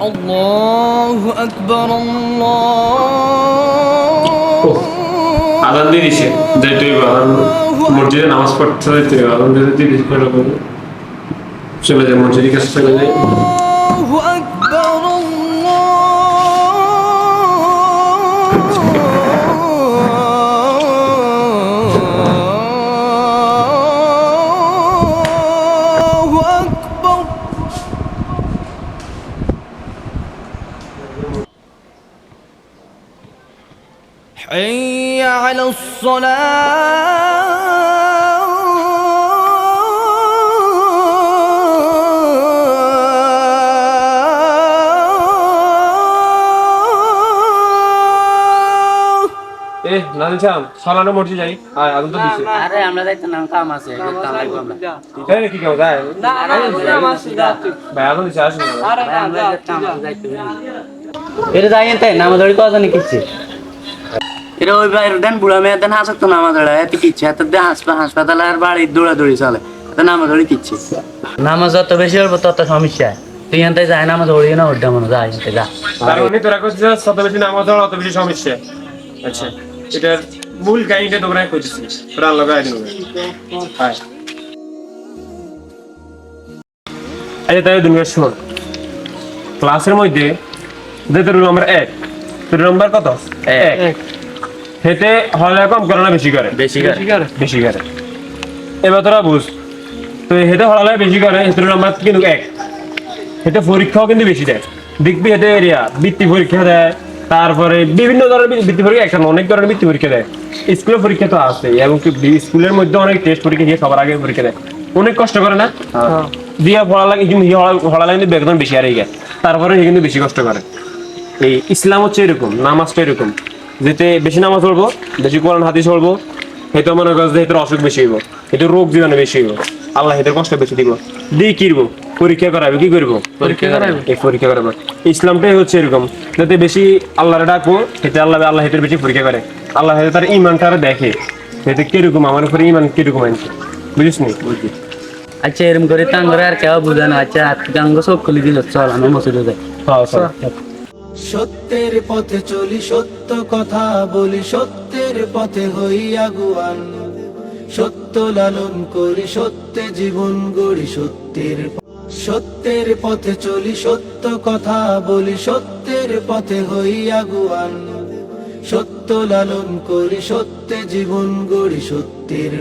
আল্লাহু আকবার আল্লাহ আজান দিয়ে দিছে যেটাই মসজিদে নামাজ পড়তে যেতে আজান দিয়ে দিছে চলে যায় মসজিদের কাছে চলে যায় حي على الصلاة এ নানি চাম সালানো মসজিদ যাই আর আদান তো দিছে আরে আমরা যাইতে নাম কাম আছে কাম লাগবে আমরা এই কি কেউ যায় ভাই আদান দিছে আসুন আমরা যাইতাম, আমরা যাইতে হবে। এটা যাই এনতে নাম ধরি কথা নি কিচ্ছে? এটা ওই বাইরে দেন বুড়া মেয়ে দেন হাসক তো নামা ধরে এত কিচ্ছে এত দেন হাসপাতাল হাসপাতাল আর বাড়ি দৌড়াদৌড়ি চলে এত নামা ধরি কিচ্ছে। নামাজ যত বেশি হব তত সমস্যা। তুই এনতে যায় নামাজ ধরি না ওটা মনে যায় এনতে যা। তার মানে তোরা করছিস যত বেশি নামাজ পড়া তত বেশি সমস্যা। আচ্ছা এটার মূল কাহিনীটা তোমরা করছিস প্রাণ লাগাই দিন। হাই আচ্ছা তাই দুনিয়া শোন ক্লাসের মধ্যে যে তোর রুল এক। তোর নাম্বার কত? এক। হেতে হলে কম করে না বেশি করে? বেশি করে। বেশি করে। এবার তোরা বুঝ তো হেতে হলে বেশি করে হেতের নাম্বার কিন্তু এক। পরীক্ষাও কিন্তু বেশি দেয়। দেখবি হেতে এরিয়া বৃত্তি পরীক্ষা দেয়। তারপরে বিভিন্ন ধরনের বৃত্তি পরীক্ষা একটা অনেক ধরনের বৃত্তি পরীক্ষা দেয়। স্কুলের পরীক্ষা তো আছে এবং স্কুলের মধ্যে অনেক টেস্ট পরীক্ষা দিয়ে সবার আগে পরীক্ষা দেয়। অনেক কষ্ট করে না? দিয়া পড়া লাগে কিন্তু পড়া লাগে কিন্তু একদম বেশি আর গেছে তারপরে সে কিন্তু বেশি কষ্ট করে। এই ইসলাম হচ্ছে এরকম নামাজটা এরকম। যেতে বেশি নামাজ পড়ব বেশি কোরআন হাদিস পড়ব হেতো মনে করছে হেতের অসুখ বেশি হইব হেতু রোগ জীবনে বেশি হইব। আল্লাহ হেতের কষ্ট বেশি দিব। দিয়ে কিরব? পরীক্ষা করাবে কি করব? পরীক্ষা করাবে এই পরীক্ষা করাবো ইসলামটাই হচ্ছে এরকম। যাতে বেশি আল্লাহরে ডাকবো হেতে আল্লাহ আল্লাহ হেতের বেশি পরীক্ষা করে। আল্লাহ হেতে তার ইমানটা দেখে। হেতে কীরকম আমার উপরে ইমান কীরকম আনছে? বুঝিস নি? আচ্ছা এরম করে তাং করে আর কেউ বুঝে না। আচ্ছা আজকে সব খুলে দিল চল আমি মসজিদে যাই। হ্যাঁ। সত্যের পথে চলি, সত্য কথা বলি, সত্যের পথে হই আগুয়ান। সত্য লালন করি, সত্যে জীবন গড়ি, সত্যের সত্যের পথে চলি, সত্য কথা বলি, সত্যের পথে হই আগুয়ান। সত্য লালন করি, সত্যে জীবন গড়ি, সত্যের